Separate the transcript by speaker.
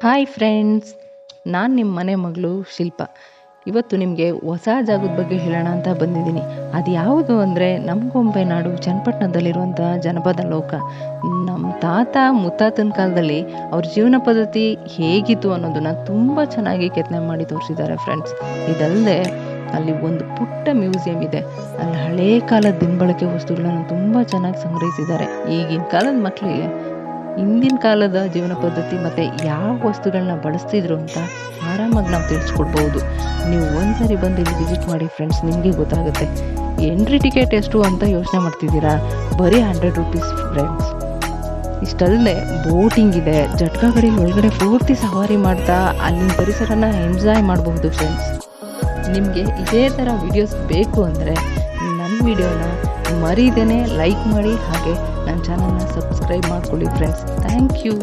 Speaker 1: Hi friends ನಾನು ನಿಮ್ಮ ಮನೆ ಮಗಳು ಶಿಲ್ಪ. ಇವತ್ತು ನಿಮಗೆ ಹೊಸ ಜಾಗದ ಬಗ್ಗೆ ಹೇಳೋಣ ಅಂತ ಬಂದಿದ್ದೀನಿ. ಅದು ಯಾವುದು ಅಂದರೆ ನಮ್ಮ ಗೊಂಬೆ ನಾಡು ಚನ್ನಪಟ್ಟಣದಲ್ಲಿರುವಂಥ ಜನಪದ ಲೋಕ. ನಮ್ಮ ತಾತ ಮುತ್ತಾತನ ಕಾಲದಲ್ಲಿ ಅವ್ರ ಜೀವನ ಪದ್ಧತಿ ಹೇಗಿತ್ತು ಅನ್ನೋದನ್ನು ತುಂಬ ಚೆನ್ನಾಗಿ ಕೆತ್ತನೆ ಮಾಡಿ ತೋರಿಸಿದ್ದಾರೆ ಫ್ರೆಂಡ್ಸ್ ಇದಲ್ಲದೆ ಅಲ್ಲಿ ಒಂದು ಪುಟ್ಟ ಮ್ಯೂಸಿಯಂ ಇದೆ. ಅಲ್ಲಿ ಹಳೇ ಕಾಲದ ದಿನಬಳಕೆ ವಸ್ತುಗಳನ್ನು ತುಂಬ ಚೆನ್ನಾಗಿ ಸಂಗ್ರಹಿಸಿದ್ದಾರೆ. ಈಗಿನ ಕಾಲದ ಮಕ್ಕಳಿಗೆ ಹಿಂದಿನ ಕಾಲದ ಜೀವನ ಪದ್ಧತಿ ಮತ್ತು ಯಾವ ವಸ್ತುಗಳನ್ನ ಬಳಸ್ತಿದ್ರು ಅಂತ ಆರಾಮಾಗಿ ನಾವು ತಿಳಿಸ್ಕೊಡ್ಬೋದು. ನೀವು ಒಂದ್ಸರಿ ಬಂದು ಇಲ್ಲಿ ವಿಸಿಟ್ ಮಾಡಿ ಫ್ರೆಂಡ್ಸ್ ನಿಮಗೆ ಗೊತ್ತಾಗುತ್ತೆ. ಎಂಟ್ರಿ ಟಿಕೆಟ್ ಎಷ್ಟು ಅಂತ ಯೋಚನೆ ಮಾಡ್ತಿದ್ದೀರಾ? ಬರೀ ಹಂಡ್ರೆಡ್ ರುಪೀಸ್ ಫ್ರೆಂಡ್ಸ್ ಇಷ್ಟಲ್ಲದೆ ಬೋಟಿಂಗ್ ಇದೆ. ಜಟ್ಕಾಗಡಿ ಒಳಗಡೆ ಪೂರ್ತಿ ಸವಾರಿ ಮಾಡ್ತಾ ಅಲ್ಲಿನ ಪರಿಸರನ ಎಂಜಾಯ್ ಮಾಡಬಹುದು ಫ್ರೆಂಡ್ಸ್ ನಿಮಗೆ ಇದೇ ಥರ ವಿಡಿಯೋಸ್ ಬೇಕು ಅಂದರೆ ವಿಡಿಯೋನ ಮರೀದೇನೆ ಲೈಕ್ ಮಾಡಿ ಹಾಗೆ ನನ್ನ ಚಾನಲ್ನ ಸಬ್ಸ್ಕ್ರೈಬ್ ಮಾಡ್ಕೊಳ್ಳಿ ಫ್ರೆಂಡ್ಸ್ ಥ್ಯಾಂಕ್ ಯು